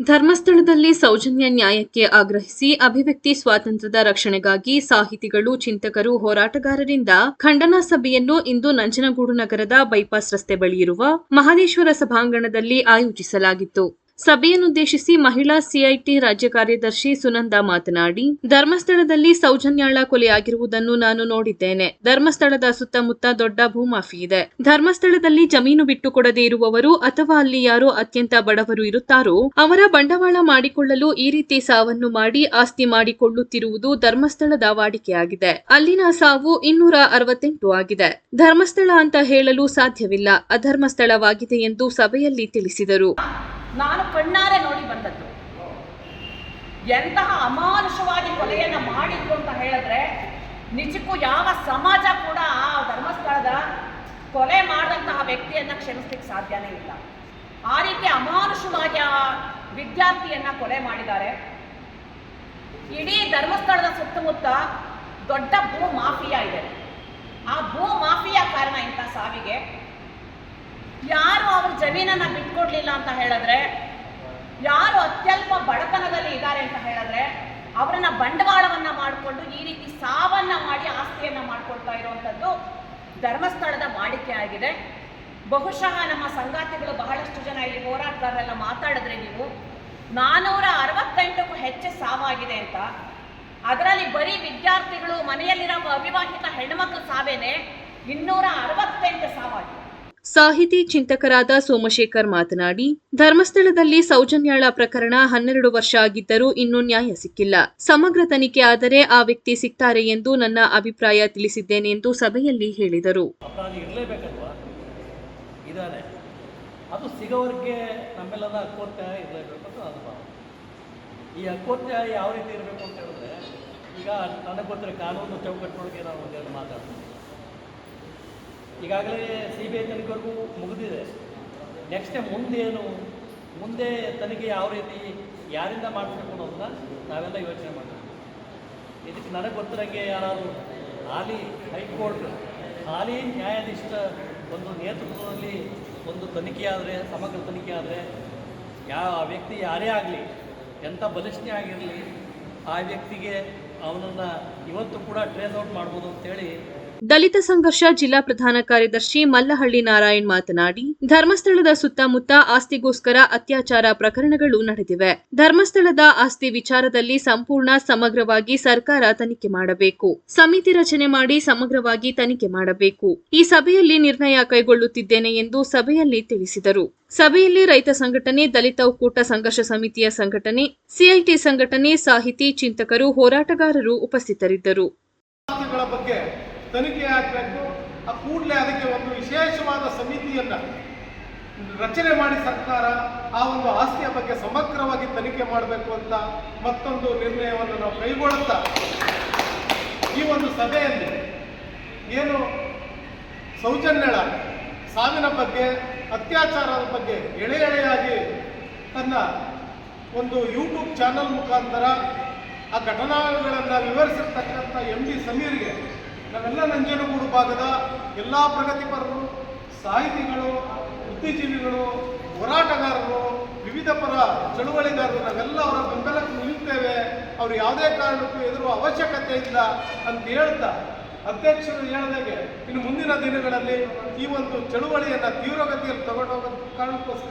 ಧರ್ಮಸ್ಥಳದಲ್ಲಿ ಸೌಜನ್ಯ ನ್ಯಾಯಕ್ಕೆ ಆಗ್ರಹಿಸಿ ಅಭಿವ್ಯಕ್ತಿ ಸ್ವಾತಂತ್ರ್ಯದ ರಕ್ಷಣೆಗಾಗಿ ಸಾಹಿತಿಗಳು, ಚಿಂತಕರು, ಹೋರಾಟಗಾರರಿಂದ ಖಂಡನಾ ಸಭೆಯನ್ನು ಇಂದು ನಂಜನಗೂಡು ನಗರದ ಬೈಪಾಸ್ ರಸ್ತೆ ಬಳಿಯಿರುವ ಮಹದೇಶ್ವರ ಸಭಾಂಗಣದಲ್ಲಿ ಆಯೋಜಿಸಲಾಗಿತ್ತು. ಸಭೆಯನ್ನುದ್ದೇಶಿಸಿ ಮಹಿಳಾ ಸಿಐಟಿ ರಾಜ್ಯ ಕಾರ್ಯದರ್ಶಿ ಸುನಂದ ಮಾತನಾಡಿ, ಧರ್ಮಸ್ಥಳದಲ್ಲಿ ಸೌಜನ್ಯಾಳ ಕೊಲೆಯಾಗಿರುವುದನ್ನು ನಾನು ನೋಡಿದ್ದೇನೆ. ಧರ್ಮಸ್ಥಳದ ಸುತ್ತಮುತ್ತ ದೊಡ್ಡ ಭೂಮಾಫಿ ಇದೆ. ಧರ್ಮಸ್ಥಳದಲ್ಲಿ ಜಮೀನು ಬಿಟ್ಟುಕೊಡದೇ ಇರುವವರು ಅಥವಾ ಅಲ್ಲಿ ಯಾರು ಅತ್ಯಂತ ಬಡವರು ಇರುತ್ತಾರೋ, ಅವರ ಬಂಡವಾಳ ಮಾಡಿಕೊಳ್ಳಲು ಈ ರೀತಿ ಸಾವನ್ನು ಮಾಡಿ ಆಸ್ತಿ ಮಾಡಿಕೊಳ್ಳುತ್ತಿರುವುದು ಧರ್ಮಸ್ಥಳದ ವಾಡಿಕೆಯಾಗಿದೆ. ಅಲ್ಲಿನ ಸಾವು ಇನ್ನೂರ ಅರವತ್ತೆಂಟು ಆಗಿದೆ. ಧರ್ಮಸ್ಥಳ ಅಂತ ಹೇಳಲು ಸಾಧ್ಯವಿಲ್ಲ. ಅಧರ್ಮಸ್ಥಳವಾಗಿದೆ ಎಂದು ಸಭೆಯಲ್ಲಿ ತಿಳಿಸಿದರು. ನಾನು ಕಣ್ಣಾರೆ ನೋಡಿ ಬಂದದ್ದು. ಎಂತಹ ಅಮಾನುಷವಾಗಿ ಕೊಲೆಯನ್ನು ಮಾಡಿದ್ರು ಅಂತ ಹೇಳಿದ್ರೆ, ನಿಜಕ್ಕೂ ಯಾವ ಸಮಾಜ ಕೂಡ ಆ ಧರ್ಮಸ್ಥಳದ ಕೊಲೆ ಮಾಡಿದಂತಹ ವ್ಯಕ್ತಿಯನ್ನ ಕ್ಷಮಿಸ್ಲಿಕ್ಕೆ ಸಾಧ್ಯನೇ ಇಲ್ಲ. ಆ ರೀತಿ ಅಮಾನುಷವಾಗಿ ಆ ವಿದ್ಯಾರ್ಥಿಯನ್ನ ಕೊಲೆ ಮಾಡಿದ್ದಾರೆ. ಇಡೀ ಧರ್ಮಸ್ಥಳದ ಸುತ್ತಮುತ್ತ ದೊಡ್ಡ ಭೂ ಮಾಫಿಯಾ ಇದೆ. ಆ ಭೂ ಮಾಫಿಯಾ ಕಾರಣ ಇಂಥ ಸಾವಿಗೆ ಜಮೀನನ್ನ ಬಿಟ್ಕೊಡ್ಲಿಲ್ಲ ಅಂತ ಹೇಳಿದ್ರೆ, ಯಾರು ಅತ್ಯಲ್ಪ ಬಡತನದಲ್ಲಿ ಇದ್ದಾರೆ ಅಂತ ಹೇಳಿದ್ರೆ, ಅವರನ್ನ ಬಂಡವಾಳವನ್ನ ಮಾಡಿಕೊಂಡು ಈ ರೀತಿ ಸಾವನ್ನ ಮಾಡಿ ಆಸ್ತಿಯನ್ನ ಮಾಡ್ಕೊಳ್ತಾ ಇರುವಂಥದ್ದು ಧರ್ಮಸ್ಥಳದ ವಾಡಿಕೆ ಆಗಿದೆ. ಬಹುಶಃ ನಮ್ಮ ಸಂಗಾತಿಗಳು ಬಹಳಷ್ಟು ಜನ ಇಲ್ಲಿ ಹೋರಾಟಗಾರರೆಲ್ಲ ಮಾತಾಡಿದ್ರೆ ನೀವು, ನಾನೂರ ಅರವತ್ತೆಂಟಕ್ಕೂ ಹೆಚ್ಚು ಸಾವಾಗಿದೆ ಅಂತ. ಅದರಲ್ಲಿ ಬರೀ ವಿದ್ಯಾರ್ಥಿಗಳು ಮನೆಯಲ್ಲಿರೋ ಅವಿವಾಹಿತ ಹೆಣ್ಮಕ್ಳು ಸಾವೇನೆ ಇನ್ನೂರ ಅರವತ್ತೆಂಟು ಸಾವಾಗಿದೆ. ಸಾಹಿತಿ ಚಿಂತಕರಾದ ಸೋಮಶೇಖರ್ ಮಾತನಾಡಿ, ಧರ್ಮಸ್ಥಳದಲ್ಲಿ ಸೌಜನ್ಯಾಳ ಪ್ರಕರಣ ಹನ್ನೆರಡು ವರ್ಷ ಆಗಿದ್ದರೂ ಇನ್ನೂ ನ್ಯಾಯ ಸಿಕ್ಕಿಲ್ಲ. ಸಮಗ್ರ ತನಿಖೆ ಆದರೆ ಆ ವ್ಯಕ್ತಿ ಸಿಗ್ತಾರೆ ಎಂದು ನನ್ನ ಅಭಿಪ್ರಾಯ ತಿಳಿಸಿದ್ದೇನೆ ಎಂದು ಸಭೆಯಲ್ಲಿ ಹೇಳಿದರು. ಅದು ಸಿಗೋವರೆಗೆ ನಮ್ಮೆಲ್ಲದ ಹಕ್ಕೋತ್ಯಾಯ ಇರಲೇಬೇಕು ಅಂತ ನನ್ನ ಭಾವನೆ. ಈ ಹಕ್ಕೋತ್ಯಾಯ ಯಾವ ರೀತಿ ಇರಬೇಕು ಅಂತ ಹೇಳಿದ್ರೆ, ಈಗ ನನಗೆ ಗೊತ್ತಿರೋ ಕಾನೂನು ಚೌಕಟ್ಟೊಳಗೆ ನಾವು ಒಂದೆರಡು ಮಾತಾಡ್ತೀವಿ. ಈಗಾಗಲೇ ಸಿ ಬಿ ಐ ತನಿಖೆವರೆಗೂ ಮುಗಿದಿದೆ. ನೆಕ್ಸ್ಟ್ ಮುಂದೇನು ಮುಂದೆ ತನಿಖೆ ಯಾವ ರೀತಿ, ಯಾರಿಂದ ಮಾಡಿಸ್ಬೇಕು ಅಂತ ನಾವೆಲ್ಲ ಯೋಚನೆ ಮಾಡ್ತೀವಿ. ಇದಕ್ಕೆ ನನಗೆ ಗೊತ್ತಿರೋಂಗೆ ಯಾರಾದರೂ ಹಾಲಿ ಹೈಕೋರ್ಟ್, ಹಾಲಿ ನ್ಯಾಯಾಧೀಶರ ಒಂದು ನೇತೃತ್ವದಲ್ಲಿ ಒಂದು ತನಿಖೆ ಆದರೆ, ಸಮಗ್ರ ತನಿಖೆ ಆದರೆ ಯಾವ ವ್ಯಕ್ತಿ ಯಾರೇ ಆಗಲಿ ಎಂಥ ಬಲಿಷ್ಠೆ ಆಗಿರಲಿ, ಆ ವ್ಯಕ್ತಿಗೆ ಅವನನ್ನು ಇವತ್ತು ಕೂಡ ಟ್ರೇಸ್ ಔಟ್ ಮಾಡ್ಬೋದು ಅಂತೇಳಿ ದಲಿತ ಸಂಘರ್ಷ ಜಿಲ್ಲಾ ಪ್ರಧಾನ ಕಾರ್ಯದರ್ಶಿ ಮಲ್ಲಹಳ್ಳಿ ನಾರಾಯಣ್ ಮಾತನಾಡಿ, ಧರ್ಮಸ್ಥಳದ ಸುತ್ತಮುತ್ತ ಆಸ್ತಿಗೋಸ್ಕರ ಅತ್ಯಾಚಾರ ಪ್ರಕರಣಗಳು ನಡೆದಿವೆ. ಧರ್ಮಸ್ಥಳದ ಆಸ್ತಿ ವಿಚಾರದಲ್ಲಿ ಸಂಪೂರ್ಣ ಸಮಗ್ರವಾಗಿ ಸರ್ಕಾರ ತನಿಖೆ ಮಾಡಬೇಕು. ಸಮಿತಿ ರಚನೆ ಮಾಡಿ ಸಮಗ್ರವಾಗಿ ತನಿಖೆ ಮಾಡಬೇಕು. ಈ ಸಭೆಯಲ್ಲಿ ನಿರ್ಣಯ ಕೈಗೊಳ್ಳುತ್ತಿದ್ದೇನೆ ಎಂದು ಸಭೆಯಲ್ಲಿ ತಿಳಿಸಿದರು. ಸಭೆಯಲ್ಲಿ ರೈತ ಸಂಘಟನೆ, ದಲಿತ ಒಕ್ಕೂಟ ಸಂಘರ್ಷ ಸಮಿತಿಯ ಸಂಘಟನೆ ಸಿಐಟಿ ಸಂಘಟನೆ, ಸಾಹಿತಿ, ಚಿಂತಕರು, ಹೋರಾಟಗಾರರು ಉಪಸ್ಥಿತರಿದ್ದರು. ತನಿಖೆ ಆಗಬೇಕು. ಆ ಕೂಡಲೇ ಅದಕ್ಕೆ ಒಂದು ವಿಶೇಷವಾದ ಸಮಿತಿಯನ್ನು ರಚನೆ ಮಾಡಿ ಸರ್ಕಾರ ಆ ಒಂದು ಆಸ್ತಿಯ ಬಗ್ಗೆ ಸಮಗ್ರವಾಗಿ ತನಿಖೆ ಮಾಡಬೇಕು ಅಂತ ಮತ್ತೊಂದು ನಿರ್ಣಯವನ್ನು ನಾವು ಕೈಗೊಳ್ಳುತ್ತಾ ಈ ಒಂದು ಸಭೆಯಲ್ಲಿ ಏನು ಸೌಜನ್ಯಳ ಸಾವಿನ ಬಗ್ಗೆ, ಅತ್ಯಾಚಾರದ ಬಗ್ಗೆ ಎಳೆ ಎಳೆಯಾಗಿ ತನ್ನ ಒಂದು ಯೂಟ್ಯೂಬ್ ಚಾನಲ್ ಮುಖಾಂತರ ಆ ಘಟನಾಗಳನ್ನು ವಿವರಿಸಿರ್ತಕ್ಕಂಥ ಎಂ ಡಿ ಸಮೀರ್ಗೆ ನಾವೆಲ್ಲ ನಂಜನಗೂಡು ಭಾಗದ ಎಲ್ಲ ಪ್ರಗತಿಪರರು ಸಾಹಿತಿಗಳು, ಬುದ್ಧಿಜೀವಿಗಳು, ಹೋರಾಟಗಾರರು, ವಿವಿಧ ಪರ ಚಳುವಳಿಗಾರರು, ನಾವೆಲ್ಲ ಅವರ ಬೆಂಬಲಕ್ಕೆ ನಿಲ್ತೇವೆ ಅವರು ಯಾವುದೇ ಕಾರಣಕ್ಕೂ ಎದುರು ಅವಶ್ಯಕತೆ ಇಲ್ಲ ಅಂತ ಹೇಳ್ತಾ ಅಧ್ಯಕ್ಷರು ಹೇಳಿದಾಗೆ ಇನ್ನು ಮುಂದಿನ ದಿನಗಳಲ್ಲಿ ಈ ಒಂದು ಚಳುವಳಿಯನ್ನು ತೀವ್ರಗತಿಯಲ್ಲಿ ತಗೊಂಡೋಗೋ ಕಾರಣಕ್ಕೋಸ್ಕರ